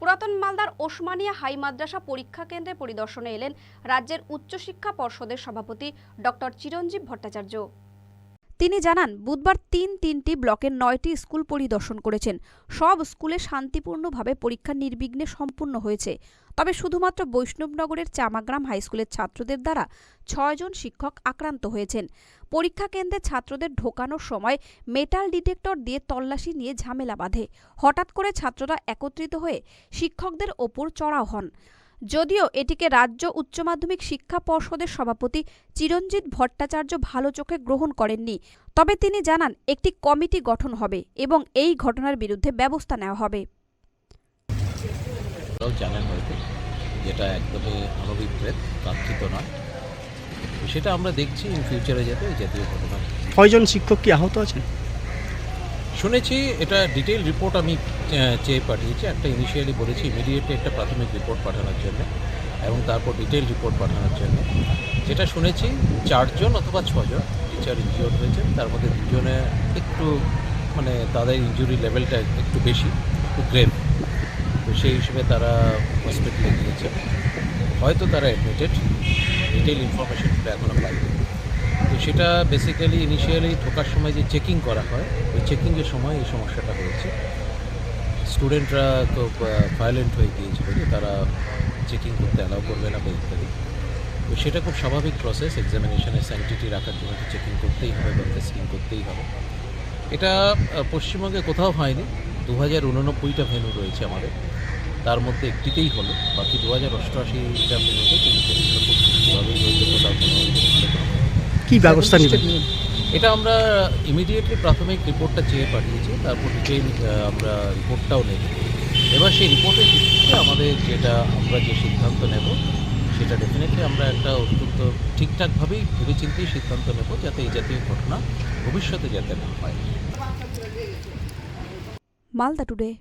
পুরাতন মালদার ওসমানিয়া হাই মাদ্রাসা পরীক্ষা কেন্দ্রে পরিদর্শনে এলেন রাজ্যের উচ্চশিক্ষা পর্ষদের সভাপতি ডক্টর চিরঞ্জীব ভট্টাচার্য। তিনি জানান, বুধবার তিন তিনটি ব্লকের নয়টি স্কুল পরিদর্শন করেছেন। সব স্কুলে শান্তিপূর্ণভাবে পরীক্ষা নির্বিঘ্নে সম্পূর্ণ হয়েছে। তবে শুধুমাত্র বৈষ্ণবনগরের চামাগ্রাম হাইস্কুলের ছাত্রদের দ্বারা ছয়জন শিক্ষক আক্রান্ত হয়েছেন। পরীক্ষা কেন্দ্রে ছাত্রদের ঢোকানোর সময় মেটাল ডিটেক্টর দিয়ে তল্লাশি নিয়ে ঝামেলা বাঁধে। হঠাৎ করে ছাত্ররা একত্রিত হয়ে শিক্ষকদের ওপর চড়াও হন। যদিও এটিকে রাজ্য উচ্চ মাধ্যমিক শিক্ষা পর্ষদের সভাপতি চিরঞ্জিত ভট্টাচার্য ভালো চোখে গ্রহণ করেননি। তবে তিনি জানান, একটি কমিটি গঠন হবে এবং এই ঘটনার বিরুদ্ধে ব্যবস্থা নেওয়া হবে। জানেন হয়তো যেটা একদমই অনভিপ্রেত কাঙ্ক্ষিত নয়। তো সেটা আমরা দেখছি ইন ফিউচারে যাতে এই জাতীয় ঘটনা কয়জন শিক্ষক কি আহত আছেন? শুনেছি এটা ডিটেল রিপোর্ট আমি চেয়ে পাঠিয়েছি। একটা ইনিশিয়ালি বলেছি ইমিডিয়েটলি একটা প্রাথমিক রিপোর্ট পাঠানোর জন্য এবং তারপর ডিটেল রিপোর্ট পাঠানোর জন্য। যেটা শুনেছি চারজন অথবা ছজন টিচার ইনজিওর হয়েছেন। তার মধ্যে দুজনে একটু মানে তাদের ইনজুরি লেভেলটা একটু বেশি একটু গ্রেভ তো সেই হিসেবে তারা হসপিটালে গিয়েছে। হয়তো তারা অ্যাডমিটেড ডিটেল ইনফরমেশনটা এখনও পাইনি। তো সেটা বেসিক্যালি ইনিশিয়ালি ঢোকার সময় যে চেকিং করা হয়, ওই চেকিংয়ের সময় এই সমস্যাটা হয়েছে। স্টুডেন্টরা তো ভায়োলেন্ট হয়ে গিয়েছিল যে তারা চেকিং করতে অ্যালাউ করবে না বা ইত্যাদি। তো সেটা খুব স্বাভাবিক প্রসেস এক্সামিনেশনের স্যানিটিটি রাখার জন্য তো চেকিং করতেই হবে বা টেস্টিং করতেই হবে। এটা পশ্চিমবঙ্গে কোথাও হয়নি। দু হাজার উননব্বইটা ভেন্যু রয়েছে আমাদের। তার মধ্যে একটিতেই হলো। বাকি দু হাজার অষ্টআশিটা ভেন্যুতে কিন্তু পরীক্ষা খুব সুষ্ঠুভাবেই হয়েছে কোথাও কোনো কোনো কি ব্যবস্থা নেবেন এটা আমরা ইমিডিয়েটলি প্রাথমিক রিপোর্টটা চেয়ে পাঠিয়েছি। তারপর ডিটেইল আমরা রিপোর্টটাও নেব। এবার সেই রিপোর্টের ভিত্তিতে আমাদের যেটা আমরা যে সিদ্ধান্ত নেব সেটা ডেফিনেটলি আমরা একটা অত্যন্ত ঠিকঠাকভাবেই ভেবেচিন্তেই সিদ্ধান্ত নেব যাতে এই জাতীয় ঘটনা ভবিষ্যতে যাতে না হয়। मालदा टुडे